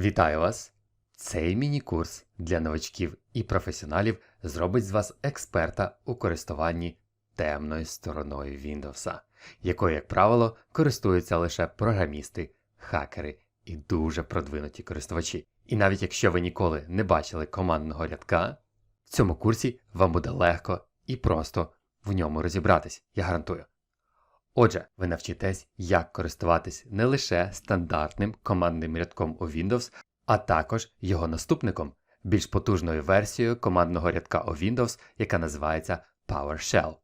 Вітаю вас! Цей міні-курс для новачків і професіоналів зробить з вас експерта у користуванні темною стороною Windows, якою, як правило, користуються лише програмісти, хакери і дуже продвинуті користувачі. І навіть якщо ви ніколи не бачили командного рядка, в цьому курсі вам буде легко і просто в ньому розібратись, я гарантую. Отже, ви навчитесь, як користуватись не лише стандартним командним рядком у Windows, а також його наступником, більш потужною версією командного рядка у Windows, яка називається PowerShell.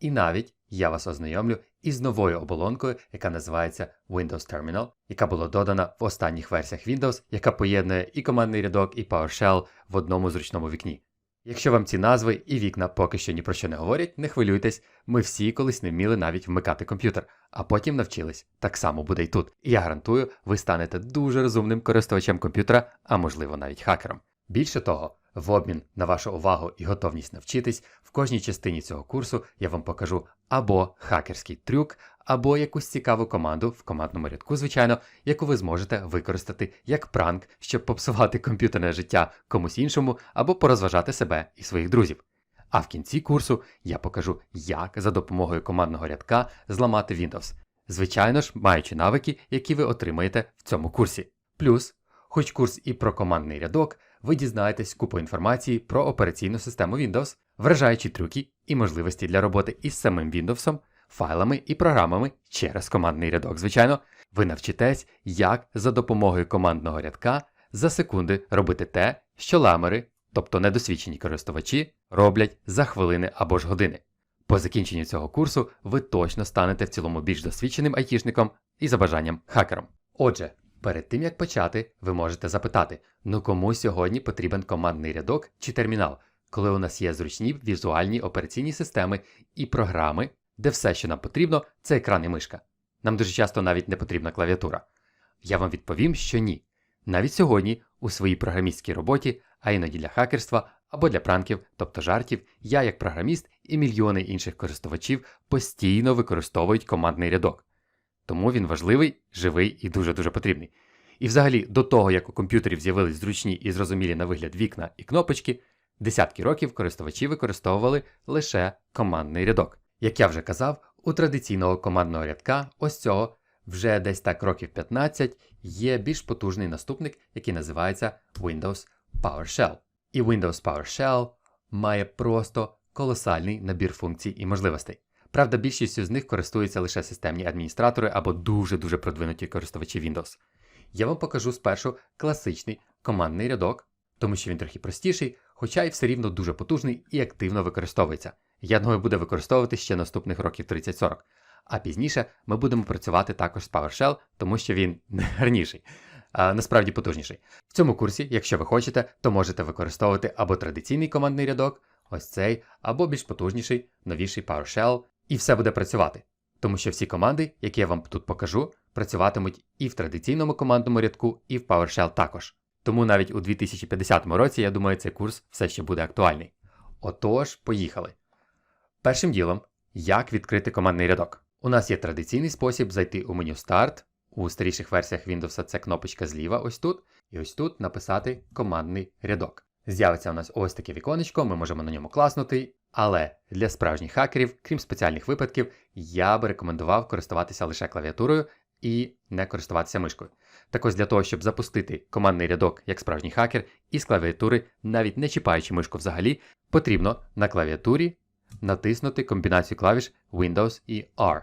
І навіть я вас ознайомлю із новою оболонкою, яка називається Windows Terminal, яка була додана в останніх версіях Windows, яка поєднує і командний рядок, і PowerShell в одному зручному вікні. Якщо вам ці назви і вікна поки що ні про що не говорять, не хвилюйтесь, ми всі колись не вміли навіть вмикати комп'ютер, а потім навчились. Так само буде і тут. І я гарантую, ви станете дуже розумним користувачем комп'ютера, а можливо навіть хакером. Більше того, в обмін на вашу увагу і готовність навчитись, в кожній частині цього курсу я вам покажу або хакерський трюк, або якусь цікаву команду в командному рядку, звичайно, яку ви зможете використати як пранк, щоб попсувати комп'ютерне життя комусь іншому, або порозважати себе і своїх друзів. А в кінці курсу я покажу, як за допомогою командного рядка зламати Windows. Звичайно ж, маючи навики, які ви отримаєте в цьому курсі. Плюс, хоч курс і про командний рядок, ви дізнаєтесь купу інформації про операційну систему Windows, вражаючі трюки і можливості для роботи із самим Windows, файлами і програмами через командний рядок. Звичайно, ви навчитесь, як за допомогою командного рядка за секунди робити те, що ламери, тобто недосвідчені користувачі, роблять за хвилини або ж години. По закінченню цього курсу ви точно станете в цілому більш досвідченим айтішником і за бажанням хакером. Отже, перед тим як почати, ви можете запитати: ну кому сьогодні потрібен командний рядок чи термінал, коли у нас є зручні візуальні операційні системи і програми, де все, що нам потрібно, це екран і мишка. Нам дуже часто навіть не потрібна клавіатура. Я вам відповім, що ні. Навіть сьогодні, у своїй програмістській роботі, а іноді для хакерства або для пранків, тобто жартів, я, як програміст і мільйони інших користувачів постійно використовують командний рядок. Тому він важливий, живий і дуже-дуже потрібний. І взагалі, до того, як у комп'ютерів з'явились зручні і зрозумілі на вигляд вікна і кнопочки, десятки років користувачі використовували лише командний рядок. Як я вже казав, у традиційного командного рядка ось цього вже десь так років 15 є більш потужний наступник, який називається Windows PowerShell. І Windows PowerShell має просто колосальний набір функцій і можливостей. Правда, більшістю з них користуються лише системні адміністратори або дуже-дуже продвинуті користувачі Windows. Я вам покажу спершу класичний командний рядок, тому що він трохи простіший, хоча й все рівно дуже потужний і активно використовується. Я думаю, буде використовувати ще наступних років 30-40. А пізніше ми будемо працювати також з PowerShell, тому що він гарніший, а насправді потужніший. В цьому курсі, якщо ви хочете, то можете використовувати або традиційний командний рядок, ось цей, або більш потужніший, новіший PowerShell, і все буде працювати. Тому що всі команди, які я вам тут покажу, працюватимуть і в традиційному командному рядку, і в PowerShell також. Тому навіть у 2050 році, я думаю, цей курс все ще буде актуальний. Отож, поїхали. Першим ділом, як відкрити командний рядок. У нас є традиційний спосіб зайти у меню Старт. У старіших версіях Windows це кнопочка зліва, ось тут, і ось тут написати командний рядок. З'явиться у нас ось таке віконечко, ми можемо на ньому класнути, але для справжніх хакерів, крім спеціальних випадків, я би рекомендував користуватися лише клавіатурою і не користуватися мишкою. Так ось для того, щоб запустити командний рядок як справжній хакер із клавіатури, навіть не чіпаючи мишку взагалі, потрібно на клавіатурі натиснути комбінацію клавіш Windows і R.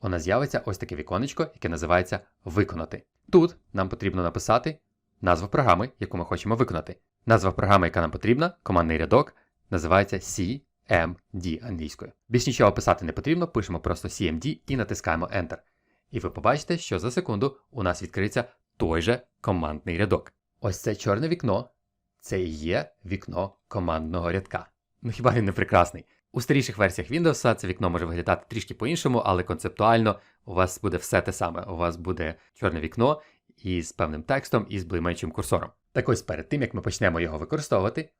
У нас з'явиться ось таке віконечко, яке називається Виконати. Тут нам потрібно написати назву програми, яку ми хочемо виконати. Назва програми, яка нам потрібна, командний рядок, називається CMD англійською. Більш нічого писати не потрібно, пишемо просто CMD і натискаємо Enter. І ви побачите, що за секунду у нас відкриється той же командний рядок. Ось це чорне вікно, це і є вікно командного рядка. Ну хіба він не прекрасний? У старіших версіях Windows це вікно може виглядати трішки по-іншому, але концептуально у вас буде все те саме. У вас буде чорне вікно із певним текстом і з блимаючим курсором. Так ось перед тим, як ми почнемо його використовувати,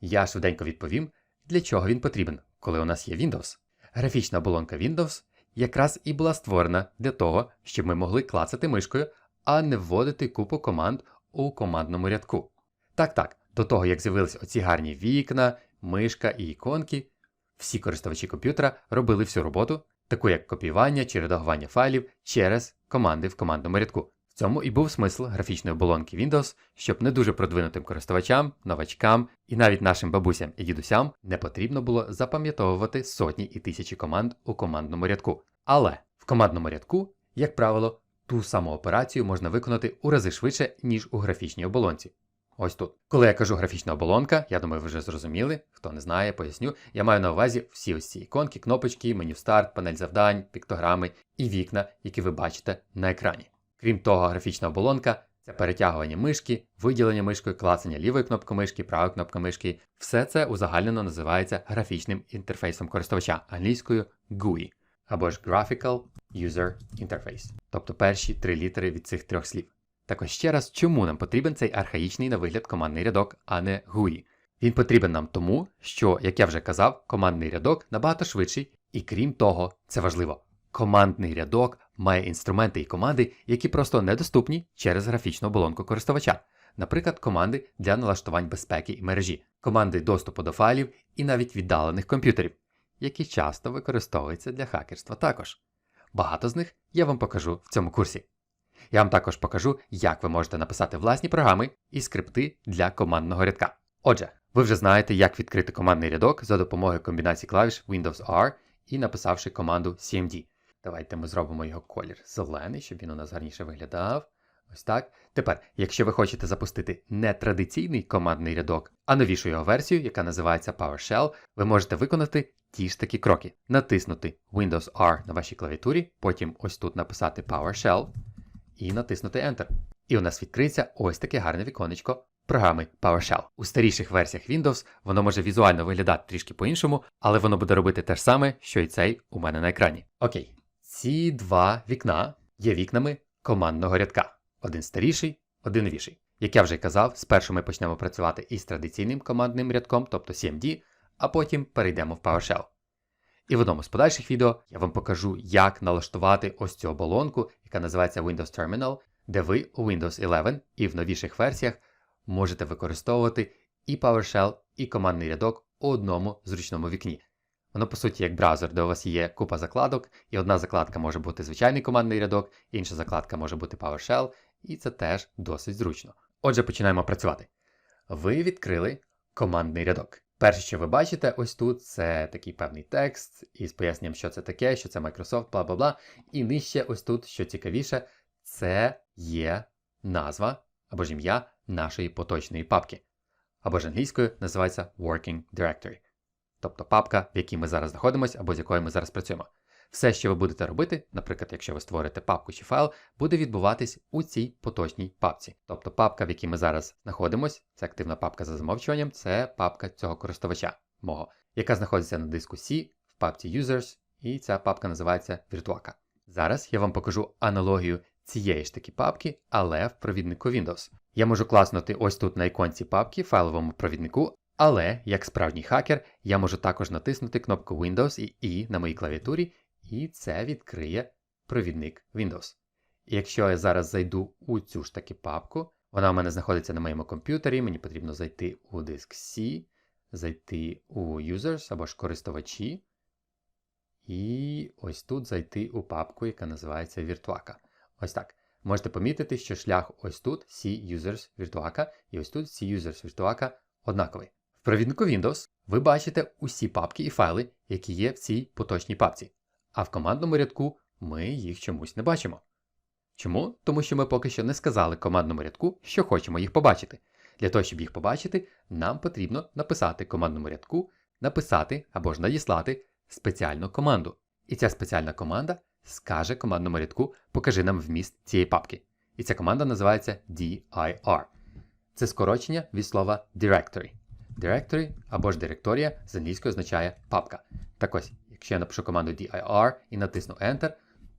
я швиденько відповім, для чого він потрібен, коли у нас є Windows. Графічна оболонка Windows якраз і була створена для того, щоб ми могли клацати мишкою, а не вводити купу команд у командному рядку. Так, так, до того як з'явились оці гарні вікна, мишка і іконки, всі користувачі комп'ютера робили всю роботу, таку як копіювання чи редагування файлів через команди в командному рядку. В цьому і був смисл графічної оболонки Windows, щоб не дуже продвинутим користувачам, новачкам і навіть нашим бабусям і дідусям не потрібно було запам'ятовувати сотні і тисячі команд у командному рядку. Але в командному рядку, як правило, ту саму операцію можна виконати у рази швидше, ніж у графічній оболонці. Ось тут. Коли я кажу графічна оболонка, я думаю, ви вже зрозуміли. Хто не знає, поясню. Я маю на увазі всі ось ці іконки, кнопочки, меню старт, панель завдань, піктограми і вікна, які ви бачите на екрані. Крім того, графічна оболонка це перетягування мишки, виділення мишкою, клацання лівої кнопки мишки, правої кнопки мишки. Все це узагальнено називається графічним інтерфейсом користувача англійською GUI або ж Graphical User Interface, тобто перші три літери від цих трьох слів. Так ось ще раз, чому нам потрібен цей архаїчний на вигляд командний рядок, а не GUI? Він потрібен нам тому, що, як я вже казав, командний рядок набагато швидший, і крім того, це важливо. Командний рядок має інструменти і команди, які просто недоступні через графічну оболонку користувача, наприклад, команди для налаштувань безпеки і мережі, команди доступу до файлів і навіть віддалених комп'ютерів, які часто використовуються для хакерства також. Багато з них я вам покажу в цьому курсі. Я вам також покажу, як ви можете написати власні програми і скрипти для командного рядка. Отже, ви вже знаєте, як відкрити командний рядок за допомогою комбінації клавіш Windows R і написавши команду CMD. Давайте ми зробимо його колір зелений, щоб він у нас гарніше виглядав. Ось так. Тепер, якщо ви хочете запустити не традиційний командний рядок, а новішу його версію, яка називається PowerShell, ви можете виконати ті ж такі кроки. Натиснути Windows R на вашій клавіатурі, потім ось тут написати PowerShell і натиснути Enter. І у нас відкриється ось таке гарне віконечко програми PowerShell. У старіших версіях Windows воно може візуально виглядати трішки по-іншому, але воно буде робити те ж саме, що і цей у мене на екрані. Окей. Ці два вікна є вікнами командного рядка. Один старіший, один новіший. Як я вже казав, спершу ми почнемо працювати із традиційним командним рядком, тобто CMD, а потім перейдемо в PowerShell. І в одному з подальших відео я вам покажу, як налаштувати ось цю оболонку, яка називається Windows Terminal, де ви у Windows 11 і в новіших версіях можете використовувати і PowerShell, і командний рядок у одному зручному вікні. Воно, по суті, як браузер, де у вас є купа закладок, і одна закладка може бути звичайний командний рядок, інша закладка може бути PowerShell, і це теж досить зручно. Отже, починаємо працювати. Ви відкрили командний рядок. Перше, що ви бачите, ось тут це такий певний текст із поясненням, що це таке, що це Microsoft, бла бла бла. І нижче, ось тут, що цікавіше, це є назва або ж ім'я нашої поточної папки. Або ж англійською називається Working Directory. Тобто папка, в якій ми зараз знаходимося, або з якою ми зараз працюємо. Все, що ви будете робити, наприклад, якщо ви створите папку чи файл, буде відбуватись у цій поточній папці. Тобто папка, в якій ми зараз знаходимося, це активна папка за замовчуванням, це папка цього користувача мого, яка знаходиться на диску C в папці Users, і ця папка називається Virtuaka. Зараз я вам покажу аналогію цієї ж таки папки, але в провіднику Windows. Я можу класнути ось тут на іконці папки файловому провіднику, але як справжній хакер я можу також натиснути кнопку Windows і E на моїй клавіатурі і це відкриє провідник Windows. І якщо я зараз зайду у цю ж таки папку, вона у мене знаходиться на моєму комп'ютері, мені потрібно зайти у диск C, зайти у Users або ж користувачі. І ось тут зайти у папку, яка називається Virtuaka. Ось так. Можете помітити, що шлях ось тут C Users Virtuaka і ось тут C Users Virtuaka однаковий. В провіднику Windows ви бачите усі папки і файли, які є в цій поточній папці а в командному рядку ми їх чомусь не бачимо. Чому? Тому що ми поки що не сказали командному рядку, що хочемо їх побачити. Для того, щоб їх побачити, нам потрібно написати командному рядку, написати або ж надіслати спеціальну команду. І ця спеціальна команда скаже командному рядку, покажи нам вміст цієї папки. І ця команда називається dir. Це скорочення від слова directory. Directory або ж директорія з англійської означає папка. Так ось, Якщо я напишу команду dir і натисну Enter,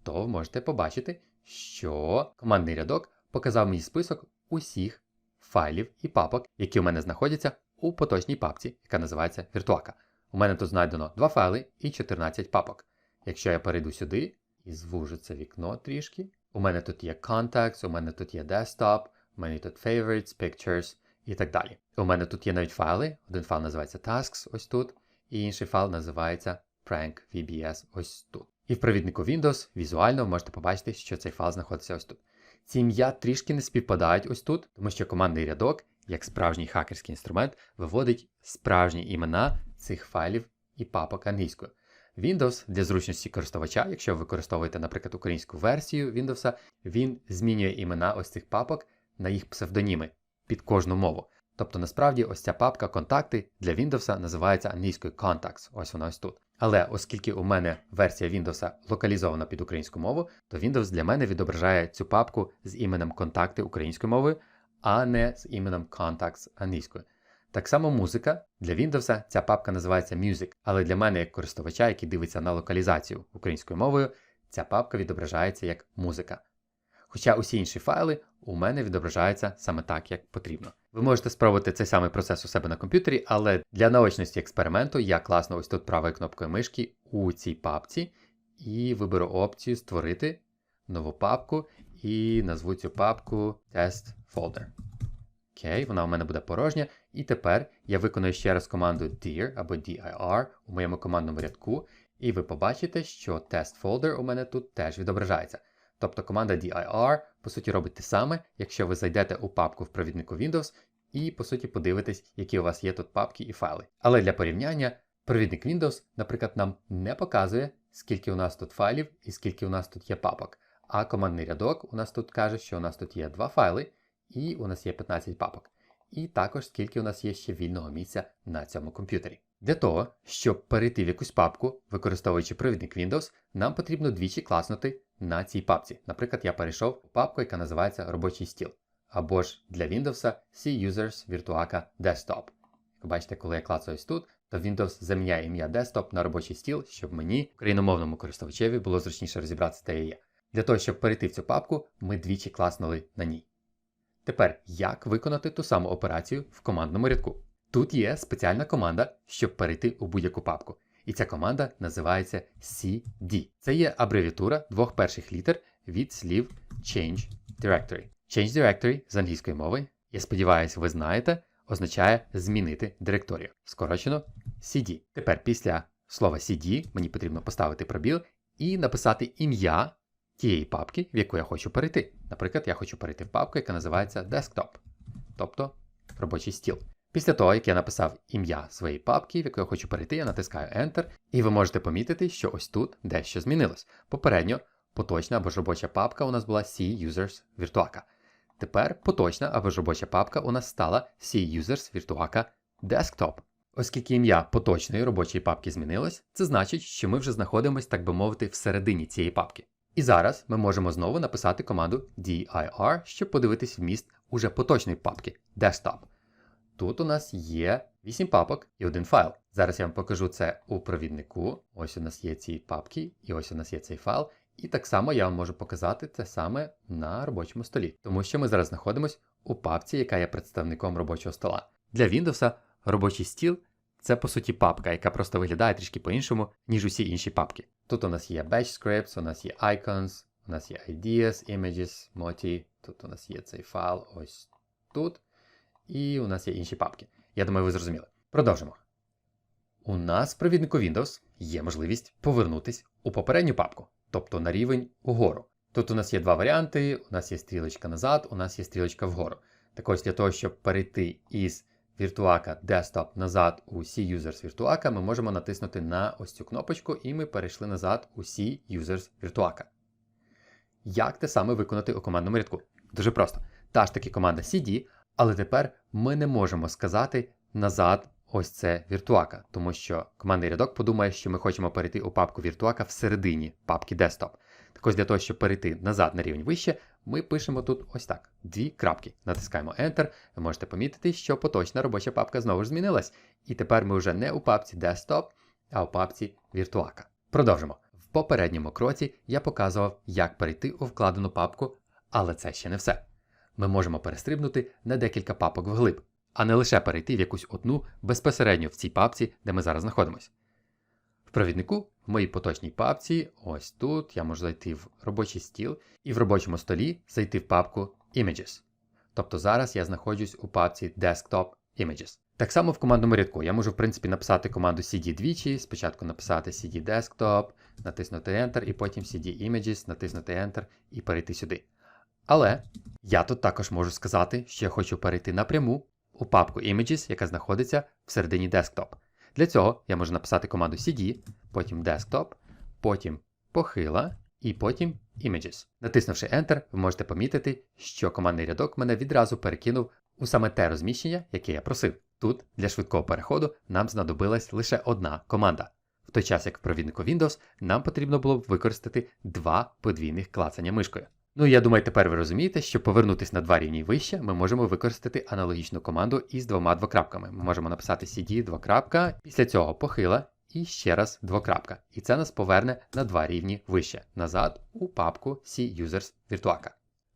то ви можете побачити, що командний рядок показав мені список усіх файлів і папок, які у мене знаходяться у поточній папці, яка називається Virtuaka. У мене тут знайдено 2 файли і 14 папок. Якщо я перейду сюди і звужу це вікно трішки, у мене тут є Contacts, у мене тут є Desktop, у мене тут favorites, pictures і так далі. У мене тут є навіть файли. Один файл називається tasks, ось тут, і інший файл називається prank VBS ось тут. І в провіднику Windows візуально ви можете побачити, що цей файл знаходиться ось тут. Ці ім'я трішки не співпадають ось тут, тому що командний рядок, як справжній хакерський інструмент, виводить справжні імена цих файлів і папок англійською. Windows для зручності користувача, якщо ви використовуєте, наприклад, українську версію Windows, він змінює імена ось цих папок на їх псевдоніми під кожну мову. Тобто, насправді, ось ця папка контакти для Windows називається англійською Contacts, ось вона ось тут. Але оскільки у мене версія Windows локалізована під українську мову, то Windows для мене відображає цю папку з іменем контакти українською мовою, а не з іменем Contacts англійською. Так само музика. Для Windows ця папка називається Music, але для мене, як користувача, який дивиться на локалізацію українською мовою, ця папка відображається як музика. Хоча усі інші файли у мене відображаються саме так, як потрібно. Ви можете спробувати цей самий процес у себе на комп'ютері, але для наочності експерименту я класно ось тут правою кнопкою мишки у цій папці і виберу опцію Створити нову папку і назву цю папку Test Folder. Окей, вона у мене буде порожня. І тепер я виконую ще раз команду dir або dir у моєму командному рядку, і ви побачите, що Test Folder у мене тут теж відображається. Тобто команда dir, по суті, робить те саме, якщо ви зайдете у папку в провіднику Windows і, по суті, подивитесь, які у вас є тут папки і файли. Але для порівняння, провідник Windows, наприклад, нам не показує, скільки у нас тут файлів і скільки у нас тут є папок. А командний рядок у нас тут каже, що у нас тут є два файли, і у нас є 15 папок. І також скільки у нас є ще вільного місця на цьому комп'ютері. Для того, щоб перейти в якусь папку, використовуючи провідник Windows, нам потрібно двічі класнути на цій папці. Наприклад, я перейшов у папку, яка називається робочий стіл. Або ж для Windows C Users Virtuaca Desktop. Як бачите, коли я клацаюсь тут, то Windows заміняє ім'я Desktop на робочий стіл, щоб мені, україномовному користувачеві, було зручніше розібратися, де я є. Для того, щоб перейти в цю папку, ми двічі класнули на ній. Тепер, як виконати ту саму операцію в командному рядку? Тут є спеціальна команда, щоб перейти у будь-яку папку. І ця команда називається CD. Це є абревіатура двох перших літер від слів Change Directory. Change Directory з англійської мови, я сподіваюся, ви знаєте, означає змінити директорію. Скорочено CD. Тепер після слова CD мені потрібно поставити пробіл і написати ім'я тієї папки, в яку я хочу перейти. Наприклад, я хочу перейти в папку, яка називається Desktop, тобто робочий стіл. Після того, як я написав ім'я своєї папки, в яку я хочу перейти, я натискаю Enter, і ви можете помітити, що ось тут дещо змінилось. Попередньо поточна або ж робоча папка у нас була C Users Virtuaca. Тепер поточна або ж робоча папка у нас стала C Users Virtuaca Desktop. Оскільки ім'я поточної робочої папки змінилось, це значить, що ми вже знаходимося, так би мовити, всередині цієї папки. І зараз ми можемо знову написати команду dir, щоб подивитись вміст уже поточної папки Desktop. Тут у нас є 8 папок і один файл. Зараз я вам покажу це у провіднику. Ось у нас є ці папки, і ось у нас є цей файл. І так само я вам можу показати це саме на робочому столі, тому що ми зараз знаходимося у папці, яка є представником робочого стола. Для Windows робочий стіл це по суті папка, яка просто виглядає трішки по-іншому, ніж усі інші папки. Тут у нас є Bash Scripts, у нас є Icons, у нас є Ideas, Images, Moti. Тут у нас є цей файл ось тут. І у нас є інші папки. Я думаю, ви зрозуміли. Продовжимо. У нас в провіднику Windows є можливість повернутися у попередню папку, тобто на рівень угору. Тут у нас є два варіанти: у нас є стрілочка назад, у нас є стрілочка вгору. Так ось для того, щоб перейти із Virtuaca Desktop назад у C Users Virtuaca, ми можемо натиснути на ось цю кнопочку, і ми перейшли назад у C Users Virtuaca. Як те саме виконати у командному рядку? Дуже просто. Та ж таки команда CD, але тепер ми не можемо сказати назад ось це Virtuaca, тому що командний рядок подумає, що ми хочемо перейти у папку Virtuaca всередині папки Desktop. Так ось для того, щоб перейти назад на рівень вище, ми пишемо тут ось так: дві крапки. Натискаємо Enter. Ви можете помітити, що поточна робоча папка знову ж змінилась. І тепер ми вже не у папці Desktop, а у папці Virtuaca. Продовжимо. В попередньому кроці я показував, як перейти у вкладену папку, але це ще не все. Ми можемо перестрибнути на декілька папок вглиб, а не лише перейти в якусь одну безпосередньо в цій папці, де ми зараз знаходимося. В провіднику в моїй поточній папці, ось тут, я можу зайти в робочий стіл і в робочому столі зайти в папку Images. Тобто зараз я знаходжусь у папці Desktop Images. Так само в командному рядку я можу, в принципі, написати команду cd двічі, спочатку написати cd desktop, натиснути Enter, і потім cd images, натиснути Enter і перейти сюди. Але я тут також можу сказати, що я хочу перейти напряму у папку Images, яка знаходиться всередині Desktop. Для цього я можу написати команду cd, потім Desktop, потім похила і потім Images. Натиснувши Enter, ви можете помітити, що командний рядок мене відразу перекинув у саме те розміщення, яке я просив. Тут для швидкого переходу нам знадобилась лише одна команда. В той час, як в провіднику Windows, нам потрібно було б використати два подвійних клацання мишкою. Ну я думаю, тепер ви розумієте, що повернутися на два рівні вище, ми можемо використати аналогічну команду із двома двокрапками. Ми можемо написати cd двокрапка, після цього похила і ще раз двокрапка. І це нас поверне на два рівні вище, назад у папку C-Users Virtuaka.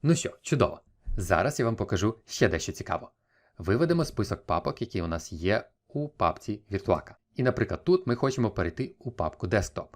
Ну що, чудово. Зараз я вам покажу ще дещо цікаво. Виведемо список папок, які у нас є у папці Virtuaka. І, наприклад, тут ми хочемо перейти у папку Desktop.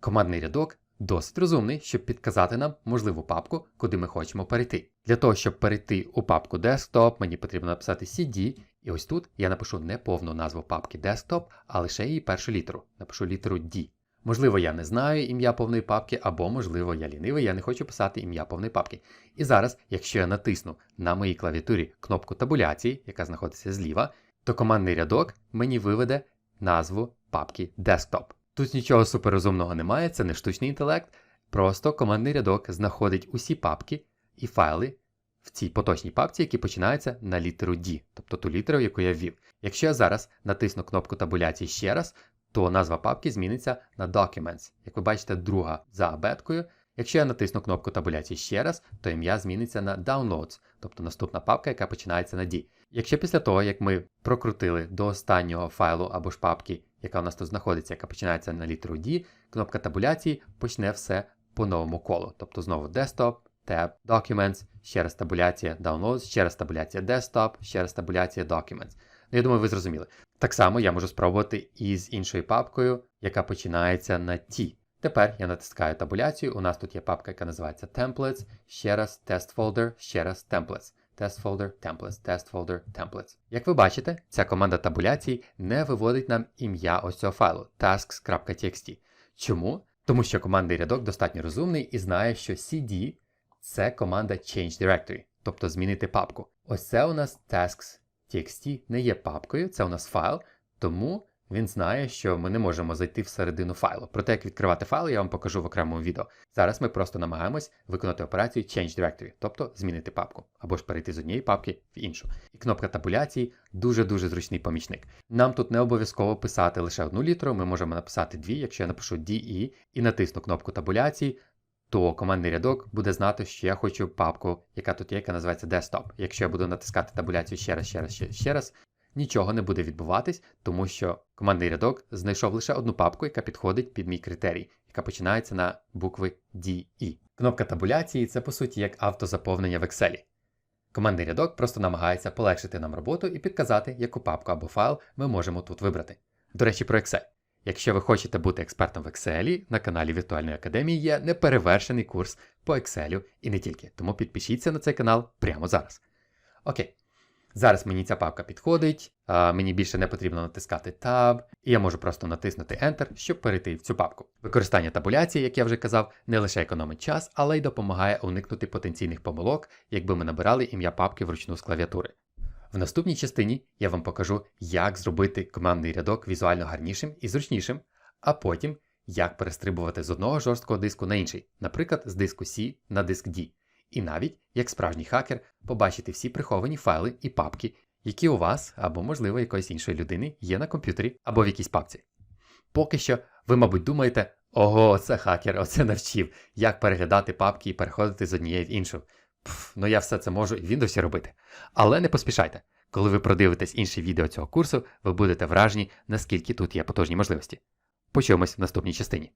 Командний рядок досить розумний, щоб підказати нам можливу папку, куди ми хочемо перейти. Для того, щоб перейти у папку Desktop, мені потрібно написати CD, і ось тут я напишу не повну назву папки Desktop, а лише її першу літеру. Напишу літеру D. Можливо, я не знаю ім'я повної папки, або, можливо, я лінивий, я не хочу писати ім'я повної папки. І зараз, якщо я натисну на моїй клавіатурі кнопку табуляції, яка знаходиться зліва, то командний рядок мені виведе назву папки Desktop. Тут нічого суперрозумного немає, це не штучний інтелект, просто командний рядок знаходить усі папки і файли в цій поточній папці, які починаються на літеру D, тобто ту літеру, яку я ввів. Якщо я зараз натисну кнопку табуляції ще раз, то назва папки зміниться на Documents. Як ви бачите, друга за абеткою. Якщо я натисну кнопку табуляції ще раз, то ім'я зміниться на Downloads, тобто наступна папка, яка починається на D. Якщо після того, як ми прокрутили до останнього файлу або ж папки, яка у нас тут знаходиться, яка починається на літеру D, кнопка табуляції почне все по новому колу. Тобто знову Desktop, Tab, Documents, ще раз табуляція Downloads, ще раз табуляція Desktop, ще раз табуляція Documents. Ну, я думаю, ви зрозуміли. Так само я можу спробувати і з іншою папкою, яка починається на T. Тепер я натискаю табуляцію. У нас тут є папка, яка називається Templates, ще раз Test Folder, ще раз Templates. Test folder, templates, test folder, templates. Як ви бачите, ця команда табуляції не виводить нам ім'я ось цього файлу tasks.txt. Чому? Тому що командний рядок достатньо розумний і знає, що cd це команда change directory, тобто змінити папку. Ось це у нас tasks.txt не є папкою, це у нас файл, тому він знає, що ми не можемо зайти всередину файлу. Проте, як відкривати файл, я вам покажу в окремому відео. Зараз ми просто намагаємось виконати операцію Change Directory, тобто змінити папку, або ж перейти з однієї папки в іншу. І кнопка табуляції дуже-дуже зручний помічник. Нам тут не обов'язково писати лише одну літеру, ми можемо написати дві, якщо я напишу DE і натисну кнопку табуляції. То командний рядок буде знати, що я хочу папку, яка тут є, яка називається Desktop. Якщо я буду натискати табуляцію ще раз, ще раз, ще, раз, нічого не буде відбуватись, тому що командний рядок знайшов лише одну папку, яка підходить під мій критерій, яка починається на букви DE. Кнопка табуляції це по суті як автозаповнення в Excel. Командний рядок просто намагається полегшити нам роботу і підказати, яку папку або файл ми можемо тут вибрати. До речі, про Excel. Якщо ви хочете бути експертом в Excel, на каналі Віртуальної академії є неперевершений курс по Excel і не тільки, тому підпишіться на цей канал прямо зараз. Окей. Зараз мені ця папка підходить, мені більше не потрібно натискати Tab, і я можу просто натиснути Enter, щоб перейти в цю папку. Використання табуляції, як я вже казав, не лише економить час, але й допомагає уникнути потенційних помилок, якби ми набирали ім'я папки вручну з клавіатури. В наступній частині я вам покажу, як зробити командний рядок візуально гарнішим і зручнішим, а потім як перестрибувати з одного жорсткого диску на інший, наприклад, з диску C на диск D. І навіть, як справжній хакер, побачити всі приховані файли і папки, які у вас або, можливо, якоїсь іншої людини є на комп'ютері або в якійсь папці. Поки що, ви, мабуть, думаєте, ого, це хакер, оце навчив, як переглядати папки і переходити з однієї в іншу. Пф, ну я все це можу і в Windows робити. Але не поспішайте. Коли ви продивитесь інші відео цього курсу, ви будете вражені, наскільки тут є потужні можливості. Почуємось в наступній частині.